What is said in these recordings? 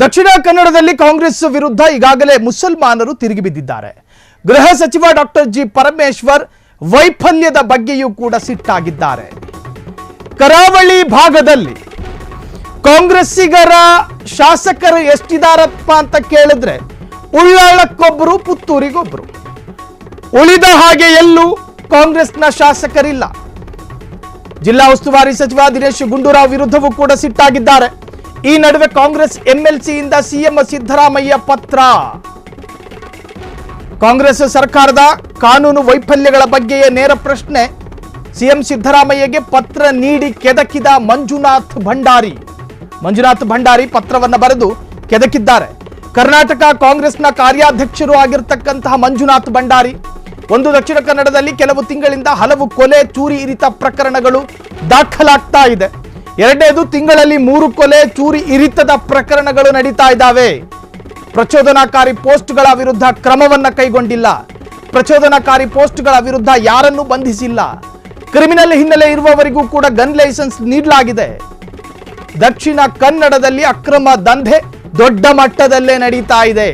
ದಕ್ಷಿಣ ಕನ್ನಡದಲ್ಲಿ ಕಾಂಗ್ರೆಸ್ ವಿರುದ್ಧ ಈಗಾಗಲೇ ಮುಸಲ್ಮಾನರು ತಿರುಗಿ ಬಿದ್ದಿದ್ದಾರೆ. ಗೃಹ ಸಚಿವ ಡಾಕ್ಟರ್ ಜಿ ಪರಮೇಶ್ವರ್ ವೈಫಲ್ಯದ ಬಗ್ಗೆಯೂ ಕೂಡ ಸಿಟ್ಟಾಗಿದ್ದಾರೆ. ಕರಾವಳಿ ಭಾಗದಲ್ಲಿ ಕಾಂಗ್ರೆಸ್ಸಿಗರ ಶಾಸಕರು ಎಷ್ಟಿದಾರಪ್ಪ ಅಂತ ಕೇಳಿದ್ರೆ ಉಳ್ಳಾಳಕ್ಕೊಬ್ಬರು ಪುತ್ತೂರಿಗೊಬ್ರು. ಉಳಿದ ಹಾಗೆ ಎಲ್ಲೂ ಕಾಂಗ್ರೆಸ್ನ ಶಾಸಕರಿಲ್ಲ. ಜಿಲ್ಲಾ ಉಸ್ತುವಾರಿ ಸಚಿವ ದಿನೇಶ್ ಗುಂಡೂರಾವ್ ವಿರುದ್ಧವೂ ಕೂಡ ಸಿಟ್ಟಾಗಿದ್ದಾರೆ. ಈ ನಡುವೆ ಕಾಂಗ್ರೆಸ್ ಎಂಎಲ್ಸಿಯಿಂದ ಸಿಎಂ ಸಿದ್ದರಾಮಯ್ಯ ಪತ್ರ. ಕಾಂಗ್ರೆಸ್ ಸರ್ಕಾರದ ಕಾನೂನು ವೈಫಲ್ಯಗಳ ಬಗ್ಗೆಯೇ ನೇರ ಪ್ರಶ್ನೆ. ಸಿಎಂ ಸಿದ್ದರಾಮಯ್ಯಗೆ ಪತ್ರ ನೀಡಿ ಕೆದಕಿದ ಮಂಜುನಾಥ್ ಭಂಡಾರಿ. ಮಂಜುನಾಥ್ ಭಂಡಾರಿ ಪತ್ರವನ್ನು ಬರೆದು ಕೆದಕಿದ್ದಾರೆ. ಕರ್ನಾಟಕ ಕಾಂಗ್ರೆಸ್ನ ಕಾರ್ಯಾಧ್ಯಕ್ಷರು ಆಗಿರತಕ್ಕಂತಹ ಮಂಜುನಾಥ್ ಭಂಡಾರಿ. ಒಂದು ದಕ್ಷಿಣ ಕನ್ನಡದಲ್ಲಿ ಕೆಲವು ತಿಂಗಳಿಂದ ಹಲವು ಕೊಲೆ, ಚೂರಿ ಇರಿತ ಪ್ರಕರಣಗಳು ದಾಖಲಾಗ್ತಾ ಇದೆ. ಎರಡನೇದು ತಿಂಗಳಲ್ಲಿ ಮೂರು ಕೊಲೆ, ಚೂರಿ ಇರಿತದ ಪ್ರಕರಣಗಳು ನಡೀತಾ ಇದ್ದಾವೆ. ಪ್ರಚೋದನಾಕಾರಿ ಪೋಸ್ಟ್ಗಳ ವಿರುದ್ಧ ಕ್ರಮವನ್ನ ಕೈಗೊಂಡಿಲ್ಲ. ಪ್ರಚೋದನಾಕಾರಿ ಪೋಸ್ಟ್ಗಳ ವಿರುದ್ಧ ಯಾರನ್ನೂ ಬಂಧಿಸಿಲ್ಲ. ಕ್ರಿಮಿನಲ್ ಹಿನ್ನೆಲೆ ಇರುವವರಿಗೂ ಕೂಡ ಗನ್ ಲೈಸೆನ್ಸ್ ನೀಡಲಾಗಿದೆ. ದಕ್ಷಿಣ ಕನ್ನಡದಲ್ಲಿ ಅಕ್ರಮ ದಂಧೆ ದೊಡ್ಡ ಮಟ್ಟದಲ್ಲೇ ನಡೀತಾ ಇದೆ.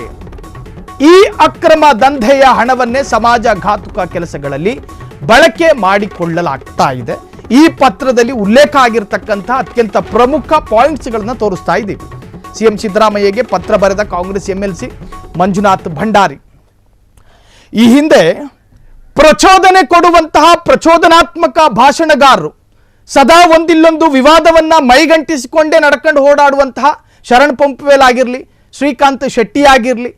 ಈ ಅಕ್ರಮ ದಂಧೆಯ ಹಣವನ್ನೇ ಸಮಾಜ ಘಾತುಕ ಕೆಲಸಗಳಲ್ಲಿ ಬಳಕೆ ಮಾಡಿಕೊಳ್ಳಲಾಗ್ತಾ ಇದೆ. ಈ ಪತ್ರದಲ್ಲಿ ಉಲ್ಲೇಖ ಆಗಿರ್ತಕ್ಕಂಥ ಅತ್ಯಂತ ಪ್ರಮುಖ ಪಾಯಿಂಟ್ಸ್ಗಳನ್ನು ತೋರಿಸ್ತಾ ಇದ್ದೀವಿ. ಸಿಎಂ ಸಿದ್ದರಾಮಯ್ಯಗೆ ಪತ್ರ ಬರೆದ Congress M L C Manjunath Bhandari. ಈ ಹಿಂದೆ ಪ್ರಚೋದನೆ ಕೊಡುವಂತಹ ಪ್ರಚೋದನಾತ್ಮಕ ಭಾಷಣಗಾರರು ಸದಾ ಒಂದಿಲ್ಲೊಂದು ವಿವಾದವನ್ನ ಮೈಗಂಟಿಸಿಕೊಂಡೇ ನಡ್ಕೊಂಡು ಓಡಾಡುವಂತಹ ಶರಣ್ ಪಂಪ್ವೇಲ್ ಆಗಿರಲಿ, ಶ್ರೀಕಾಂತ್ ಶೆಟ್ಟಿ ಆಗಿರಲಿ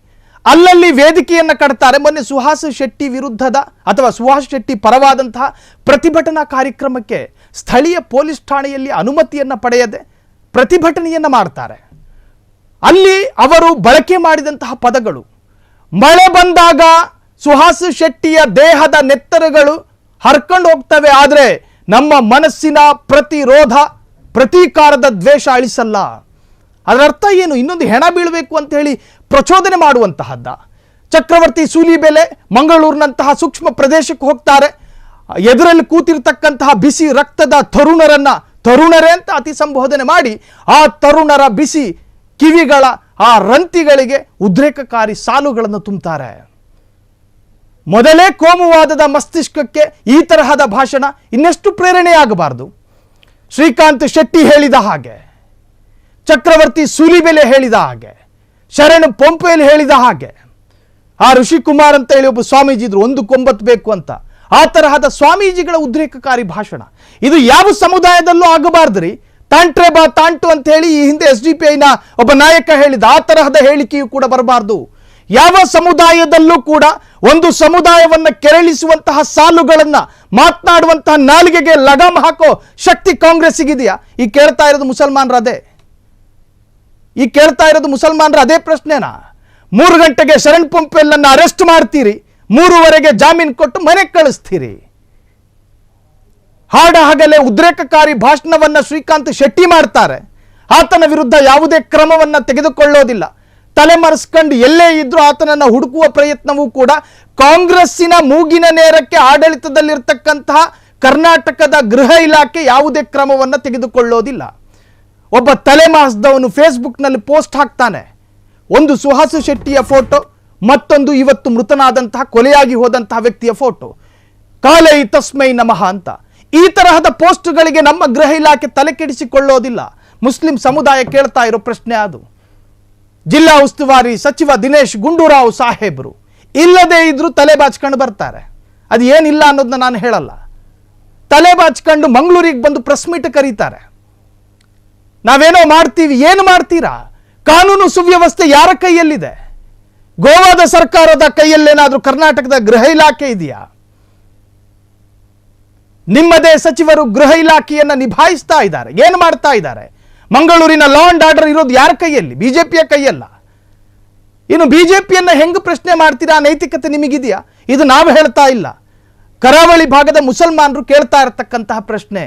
ಅಲ್ಲಲ್ಲಿ ವೇದಿಕೆಯನ್ನ ಕಟ್ತಾರೆ. ಮೊನ್ನೆ ಸುಹಾಸ್ ಶೆಟ್ಟಿ ವಿರುದ್ಧದ ಅಥವಾ ಸುಹಾಸ್ ಶೆಟ್ಟಿ ಪರವಾದಂತಹ ಪ್ರತಿಭಟನಾ ಕಾರ್ಯಕ್ರಮಕ್ಕೆ ಸ್ಥಳೀಯ ಪೊಲೀಸ್ ಠಾಣೆಯಲ್ಲಿ ಅನುಮತಿಯನ್ನ ಪಡೆಯದೆ ಪ್ರತಿಭಟನೆಯನ್ನ ಮಾಡ್ತಾರೆ. ಅಲ್ಲಿ ಅವರು ಬಳಕೆ ಮಾಡಿದಂತಹ ಪದಗಳು, ಮಳೆ ಬಂದಾಗ ಸುಹಾಸ್ ಶೆಟ್ಟಿಯ ದೇಹದ ನೆತ್ತರಗಳು ಹರ್ಕೊಂಡು ಹೋಗ್ತವೆ, ಆದರೆ ನಮ್ಮ ಮನಸ್ಸಿನ ಪ್ರತಿರೋಧ, ಪ್ರತೀಕಾರದ ದ್ವೇಷ ಅಳಿಸಲ್ಲ. ಅದರ ಅರ್ಥ ಏನು? ಇನ್ನೊಂದು ಹೆಣ ಬೀಳಬೇಕು ಅಂತ ಹೇಳಿ ಪ್ರಚೋದನೆ ಮಾಡುವಂತಹದ್ದ. ಚಕ್ರವರ್ತಿ ಸೂಲಿಬೆಲೆ ಮಂಗಳೂರಿನಂತಹ ಸೂಕ್ಷ್ಮ ಪ್ರದೇಶಕ್ಕೆ ಹೋಗ್ತಾರೆ. ಎದುರಲ್ಲಿ ಕೂತಿರ್ತಕ್ಕಂತಹ ಬಿಸಿ ರಕ್ತದ ತರುಣರನ್ನ, ತರುಣರೇ ಅಂತ ಅತಿ ಸಂಬೋಧನೆ ಮಾಡಿ, ಆ ತರುಣರ ಬಿಸಿ ಕಿವಿಗಳ, ಆ ರಂತಿಗಳಿಗೆ ಉದ್ರೇಕಕಾರಿ ಸಾಲುಗಳನ್ನು ತುಂಬುತ್ತಾರೆ. ಮೊದಲೇ ಕೋಮುವಾದದ ಮಸ್ತಿಷ್ಕಕ್ಕೆ ಈ ತರಹದ ಭಾಷಣ ಇನ್ನೆಷ್ಟು ಪ್ರೇರಣೆಯಾಗಬಾರದು? ಶ್ರೀಕಾಂತ್ ಶೆಟ್ಟಿ ಹೇಳಿದ ಹಾಗೆ, ಚಕ್ರವರ್ತಿ ಸೂಲಿಬೆಲೆ ಹೇಳಿದ ಹಾಗೆ. ಶರಣ್ ಪೊಂಪೆಯಲ್ಲಿ ಹೇಳಿದ ಹಾಗೆ, ಆ ಋಷಿಕುಮಾರ್ ಅಂತ ಹೇಳಿ ಒಬ್ಬ ಸ್ವಾಮೀಜಿ ಇದ್ರು, ಒಂದು ಕೊಂಬತ್ತು ಬೇಕು ಅಂತ. ಆ ತರಹದ ಸ್ವಾಮೀಜಿಗಳ ಉದ್ರೇಕಕಾರಿ ಭಾಷಣ. ಇದು ಯಾವ ಸಮುದಾಯದಲ್ಲೂ ಆಗಬಾರ್ದ್ರಿ. ತಾಂಟ್ರೆ ಬಾ ತಾಂಟು ಅಂತ ಹೇಳಿ ಈ ಹಿಂದೆ ಎಸ್ ಡಿ ಪಿ ಐನ ಒಬ್ಬ ನಾಯಕ ಹೇಳಿದ, ಆ ತರಹದ ಹೇಳಿಕೆಯೂ ಕೂಡ ಬರಬಾರ್ದು. ಯಾವ ಸಮುದಾಯದಲ್ಲೂ ಕೂಡ ಒಂದು ಸಮುದಾಯವನ್ನ ಕೆರಳಿಸುವಂತಹ ಸಾಲುಗಳನ್ನ, ಮಾತನಾಡುವಂತಹ ನಾಲಿಗೆಗೆ ಲಗಾಮ್ ಹಾಕೋ ಶಕ್ತಿ ಕಾಂಗ್ರೆಸ್ಸಿಗಿದೆಯಾ? ಈ ಕೇಳ್ತಾ ಇರೋದು ಮುಸಲ್ಮಾನರ ಅದೇ. ಈ ಕೇಳ್ತಾ ಇರೋದು ಮುಸಲ್ಮಾನರ ಅದೇ ಪ್ರಶ್ನೆನಾ? ಮೂರು ಗಂಟೆಗೆ ಶರಣ್ ಪಂಪೆಲ್ಲನ್ನು ಅರೆಸ್ಟ್ ಮಾಡ್ತೀರಿ, ಮೂರುವರೆಗೆ ಜಾಮೀನು ಕೊಟ್ಟು ಮನೆಗೆ ಕಳಿಸ್ತೀರಿ. ಹಾಡ ಹಗಲೇ ಉದ್ರೇಕಕಾರಿ ಭಾಷಣವನ್ನ ಶ್ರೀಕಾಂತ್ ಶೆಟ್ಟಿ ಮಾಡ್ತಾರೆ. ಆತನ ವಿರುದ್ಧ ಯಾವುದೇ ಕ್ರಮವನ್ನ ತೆಗೆದುಕೊಳ್ಳೋದಿಲ್ಲ. ತಲೆಮರೆಸ್ಕೊಂಡು ಎಲ್ಲೇ ಇದ್ರೂ ಆತನನ್ನ ಹುಡುಕುವ ಪ್ರಯತ್ನವೂ ಕೂಡ ಕಾಂಗ್ರೆಸ್ಸಿನ ಮೂಗಿನ ನೇರಕ್ಕೆ ಆಡಳಿತದಲ್ಲಿರ್ತಕ್ಕಂತಹ ಕರ್ನಾಟಕದ ಗೃಹ ಇಲಾಖೆ ಯಾವುದೇ ಕ್ರಮವನ್ನ ತೆಗೆದುಕೊಳ್ಳೋದಿಲ್ಲ. ಒಬ್ಬ ತಲೆಮಾಸದವನು ಫೇಸ್ಬುಕ್ನಲ್ಲಿ ಪೋಸ್ಟ್ ಹಾಕ್ತಾನೆ. ಒಂದು ಸುಹಾಸು ಶೆಟ್ಟಿಯ ಫೋಟೋ, ಮತ್ತೊಂದು ಇವತ್ತು ಮೃತನಾದಂತಹ ಕೊಲೆಯಾಗಿ ಹೋದಂತಹ ವ್ಯಕ್ತಿಯ ಫೋಟೋ. ಕಾಲೈ ತಸ್ಮೈ ನಮಃ ಅಂತ. ಈ ತರಹದ ಪೋಸ್ಟ್ಗಳಿಗೆ ನಮ್ಮ ಗೃಹ ಇಲಾಖೆ ತಲೆ ಕೆಡಿಸಿಕೊಳ್ಳೋದಿಲ್ಲ. ಮುಸ್ಲಿಂ ಸಮುದಾಯ ಕೇಳ್ತಾ ಇರೋ ಪ್ರಶ್ನೆ ಅದು. ಜಿಲ್ಲಾ ಉಸ್ತುವಾರಿ ಸಚಿವ ದಿನೇಶ್ ಗುಂಡೂರಾವ್ ಸಾಹೇಬರು, ಇಲ್ಲದೇ ಇದ್ರೂ ತಲೆ ಬಾಚ್ಕೊಂಡು ಬರ್ತಾರೆ. ಅದು ಏನಿಲ್ಲ ಅನ್ನೋದನ್ನ ನಾನು ಹೇಳಲ್ಲ. ತಲೆ ಬಾಚ್ಕೊಂಡು ಮಂಗಳೂರಿಗೆ ಬಂದು ಪ್ರೆಸ್ ಮೀಟ್ ಕರೀತಾರೆ. ನಾವೇನೋ ಮಾಡ್ತೀವಿ, ಏನು ಮಾಡ್ತೀರಾ? ಕಾನೂನು ಸುವ್ಯವಸ್ಥೆ ಯಾರ ಕೈಯಲ್ಲಿದೆ? ಗೋವಾದ ಸರ್ಕಾರದ ಕೈಯಲ್ಲೇನಾದರೂ ಕರ್ನಾಟಕದ ಗೃಹ ಇಲಾಖೆ ಇದೆಯಾ? ನಿಮ್ಮದೇ ಸಚಿವರು ಗೃಹ ಇಲಾಖೆಯನ್ನ ನಿಭಾಯಿಸ್ತಾ ಇದ್ದಾರೆ, ಏನು ಮಾಡ್ತಾ ಇದ್ದಾರೆ? ಮಂಗಳೂರಿನ ಲಾ ಅಂಡ್ ಆರ್ಡರ್ ಇರೋದು ಯಾರ ಕೈಯಲ್ಲಿ? ಬಿಜೆಪಿಯ ಕೈಯಲ್ಲ. ಇನ್ನು ಬಿಜೆಪಿಯನ್ನ ಹೆಂಗ್ ಪ್ರಶ್ನೆ ಮಾಡ್ತೀರಾ? ನೈತಿಕತೆ ನಿಮಗಿದೆಯಾ? ಇದು ನಾವು ಹೇಳ್ತಾ ಇಲ್ಲ. ಕರಾವಳಿ ಭಾಗದ ಮುಸಲ್ಮಾನರು ಕೇಳ್ತಾ ಇರತಕ್ಕಂತಹ ಪ್ರಶ್ನೆ.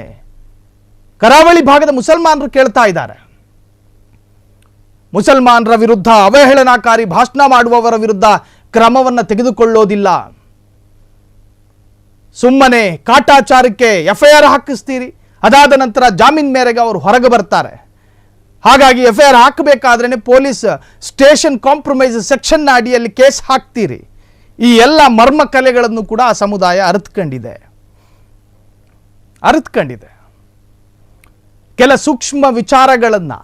ಕರಾವಳಿ ಭಾಗದ ಮುಸಲ್ಮಾನರು ಕೇಳ್ತಾ ಇದ್ದಾರೆ. ಮುಸಲ್ಮಾನರ ವಿರುದ್ಧ ಅವಹೇಳನಕಾರಿ ಭಾಷಣ ಮಾಡುವವರ ವಿರುದ್ಧ ಕ್ರಮವನ್ನು ತೆಗೆದುಕೊಳ್ಳೋದಿಲ್ಲ. ಸುಮ್ಮನೆ ಕಾಟಾಚಾರಕ್ಕೆ ಎಫ್ಐಆರ್ ಹಾಕಿಸ್ತೀರಿ, ಅದಾದ ನಂತರ ಜಾಮೀನ್ ಮೇರೆಗೆ ಅವರು ಹೊರಗೆ ಬರ್ತಾರೆ. ಹಾಗಾಗಿ ಎಫ್ಐಆರ್ ಹಾಕಬೇಕಾದ್ರೇ ಪೊಲೀಸ್ ಸ್ಟೇಷನ್ ಕಾಂಪ್ರಮೈಸ್ ಸೆಕ್ಷನ್ನ ಅಡಿಯಲ್ಲಿ ಕೇಸ್ ಹಾಕ್ತೀರಿ. ಈ ಎಲ್ಲ ಮರ್ಮ ಕಲೆಗಳನ್ನು ಕೂಡ ಆ ಸಮುದಾಯ ಅರಿತ್ಕೊಂಡಿದೆ. ಅರಿತ್ಕೊಂಡಿದೆ. ಕೆಲ ಸೂಕ್ಷ್ಮ ವಿಚಾರಗಳನ್ನು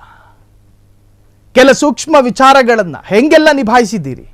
ಕೆಲ ಸೂಕ್ಷ್ಮ ವಿಚಾರಗಳನ್ನು ಹೆಂಗೆಲ್ಲ ನಿಭಾಯಿಸಿದ್ದೀರಿ?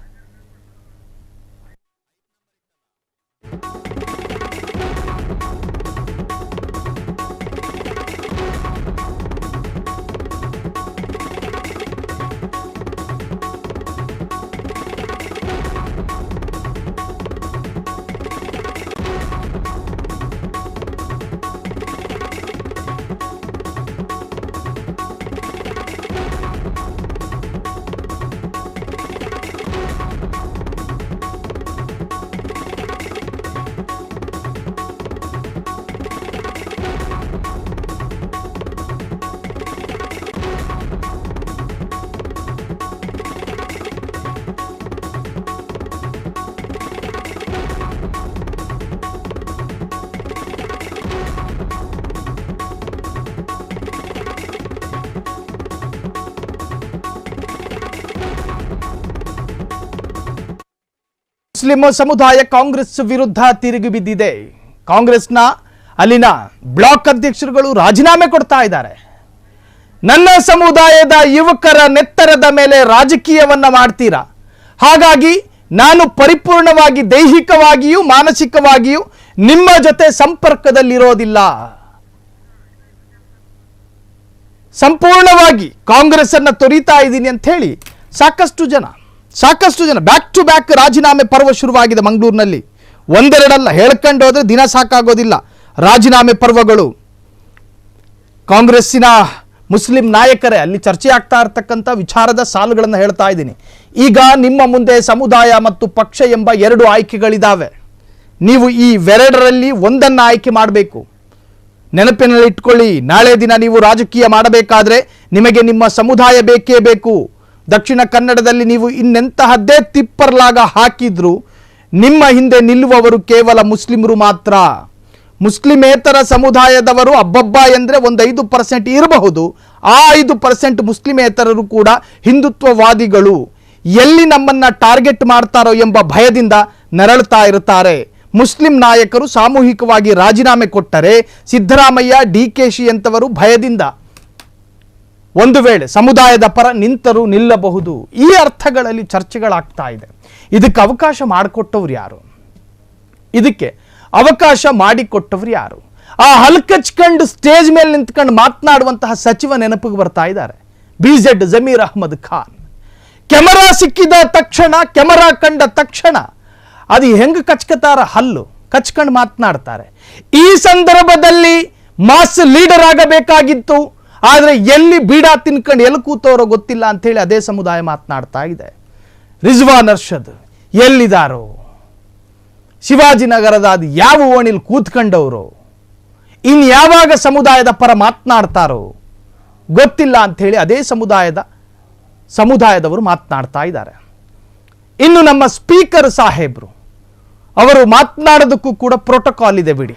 ಮುಸ್ಲಿಂ ಸಮುದಾಯ ಕಾಂಗ್ರೆಸ್ ವಿರುದ್ಧ ತಿರುಗಿ ಬಿದ್ದಿದೆ. ಕಾಂಗ್ರೆಸ್ನ ಅಲ್ಲಿನ ಬ್ಲಾಕ್ ಅಧ್ಯಕ್ಷರುಗಳು ರಾಜೀನಾಮೆ ಕೊಡ್ತಾ ಇದ್ದಾರೆ. ನನ್ನ ಸಮುದಾಯದ ಯುವಕರ ನೆತ್ತರದ ಮೇಲೆ ರಾಜಕೀಯವನ್ನ ಮಾಡ್ತೀರಾ? ಹಾಗಾಗಿ ನಾನು ಪರಿಪೂರ್ಣವಾಗಿ ದೈಹಿಕವಾಗಿಯೂ ಮಾನಸಿಕವಾಗಿಯೂ ನಿಮ್ಮ ಜೊತೆ ಸಂಪರ್ಕದಲ್ಲಿರೋದಿಲ್ಲ. ಸಂಪೂರ್ಣವಾಗಿ ಕಾಂಗ್ರೆಸ್ ಅನ್ನ ತೊರಿತಾ ಇದ್ದೀನಿ ಅಂತ ಹೇಳಿ ಸಾಕಷ್ಟು ಜನ ಸಾಕಷ್ಟು ಜನ ಬ್ಯಾಕ್ ಟು ಬ್ಯಾಕ್ ರಾಜೀನಾಮೆ ಪರ್ವ ಶುರುವಾಗಿದೆ ಮಂಗಳೂರಿನಲ್ಲಿ. ಒಂದೆರಡಲ್ಲ, ಹೇಳ್ಕೊಂಡು ಹೋದರೆ ದಿನ ಸಾಕಾಗೋದಿಲ್ಲ. ರಾಜೀನಾಮೆ ಪರ್ವಗಳು. ಕಾಂಗ್ರೆಸ್ಸಿನ ಮುಸ್ಲಿಂ ನಾಯಕರೇ, ಅಲ್ಲಿ ಚರ್ಚೆ ಆಗ್ತಾ ಇರತಕ್ಕಂಥ ವಿಚಾರದ ಸಾಲುಗಳನ್ನು ಹೇಳ್ತಾ ಇದ್ದೀನಿ. ಈಗ ನಿಮ್ಮ ಮುಂದೆ ಸಮುದಾಯ ಮತ್ತು ಪಕ್ಷ ಎಂಬ ಎರಡು ಆಯ್ಕೆಗಳಿದ್ದಾವೆ ನೀವು ಈ ಇವೆರಡರಲ್ಲಿ ಒಂದನ್ನು ಆಯ್ಕೆ ಮಾಡಬೇಕು. ನೆನಪಿನಲ್ಲಿ ಇಟ್ಕೊಳ್ಳಿ ನಾಳೆ ದಿನ ನೀವು ರಾಜಕೀಯ ಮಾಡಬೇಕಾದ್ರೆ ನಿಮಗೆ ನಿಮ್ಮ ಸಮುದಾಯ ಬೇಕೇ ಬೇಕು. ದಕ್ಷಿಣ ಕನ್ನಡದಲ್ಲಿ ನೀವು ಇನ್ನೆಂತಹದ್ದೇ ತಿಪ್ಪರ್ಲಾಗ ಹಾಕಿದ್ರು ನಿಮ್ಮ ಹಿಂದೆ ನಿಲ್ಲುವವರು ಕೇವಲ ಮುಸ್ಲಿಮರು ಮಾತ್ರ. ಮುಸ್ಲಿಮೇತರ ಸಮುದಾಯದವರು ಅಬ್ಬಬ್ಬ ಎಂದರೆ ಒಂದು ಐದು ಪರ್ಸೆಂಟ್ ಇರಬಹುದು. ಆ ಐದು ಪರ್ಸೆಂಟ್ ಮುಸ್ಲಿಮೇತರರು ಕೂಡ ಹಿಂದುತ್ವವಾದಿಗಳು. ಎಲ್ಲಿ ನಮ್ಮನ್ನು ಟಾರ್ಗೆಟ್ ಮಾಡ್ತಾರೋ ಎಂಬ ಭಯದಿಂದ ನರಳುತ್ತಾ ಇರುತ್ತಾರೆ. ಮುಸ್ಲಿಂ ನಾಯಕರು ಸಾಮೂಹಿಕವಾಗಿ ರಾಜೀನಾಮೆ ಕೊಟ್ಟರೆ ಸಿದ್ದರಾಮಯ್ಯ, ಡಿ ಕೆ ಶಿ ಅಂತವರು ಭಯದಿಂದ ಒಂದು ವೇಳೆ ಸಮುದಾಯದ ಪರ ನಿಂತರೂ ನಿಲ್ಲಬಹುದು. ಈ ಅರ್ಥಗಳಲ್ಲಿ ಚರ್ಚೆಗಳಾಗ್ತಾ ಇದೆ. ಇದಕ್ಕೆ ಅವಕಾಶ ಮಾಡಿಕೊಟ್ಟವ್ರು ಯಾರು? ಇದಕ್ಕೆ ಅವಕಾಶ ಮಾಡಿಕೊಟ್ಟವ್ರು ಯಾರು? ಆ ಹಲ್ಕಚ್ಕೊಂಡು ಸ್ಟೇಜ್ ಮೇಲೆ ನಿಂತ್ಕೊಂಡು ಮಾತನಾಡುವಂತಹ ಸಚಿವ ನೆನಪಿಗೆ ಬರ್ತಾ ಇದ್ದಾರೆ. B Z Zameer Ahmed Khan. Camera ಸಿಕ್ಕಿದ ತಕ್ಷಣ, ಕ್ಯಾಮರಾ ಕಂಡ ತಕ್ಷಣ ಅದು ಹೆಂಗೆ ಕಚ್ಕತಾರ? ಹಲ್ಲು. ಕಚ್ಕೊಂಡು ಮಾತನಾಡ್ತಾರೆ. ಈ ಸಂದರ್ಭದಲ್ಲಿ ಮಾಸ್ ಲೀಡರ್ ಆಗಬೇಕಾಗಿತ್ತು. ಆದರೆ ಎಲ್ಲಿ ಬೀಡ ತಿನ್ಕೊಂಡು ಎಲ್ಲಿ ಕೂತವರೋ ಗೊತ್ತಿಲ್ಲ ಅಂಥೇಳಿ ಅದೇ ಸಮುದಾಯ ಮಾತನಾಡ್ತಾ ಇದೆ. ರಿಜ್ವಾನ್ ಅರ್ಷದ್ ಎಲ್ಲಿದಾರೋ? ಶಿವಾಜಿನಗರದ ಅದು ಯಾವ ಓಣಿಲಿ ಕೂತ್ಕೊಂಡವರು? ಇನ್ಯಾವಾಗ ಸಮುದಾಯದ ಪರ ಮಾತನಾಡ್ತಾರೋ? ಗೊತ್ತಿಲ್ಲ ಅಂಥೇಳಿ ಅದೇ ಸಮುದಾಯದ ಸಮುದಾಯದವರು ಮಾತನಾಡ್ತಾ ಇದ್ದಾರೆ. ಇನ್ನು ನಮ್ಮ ಸ್ಪೀಕರ್ ಸಾಹೇಬರು, ಅವರು ಮಾತನಾಡೋದಕ್ಕೂ ಕೂಡ ಪ್ರೋಟೋಕಾಲ್ ಇದೆ ಬಿಡಿ.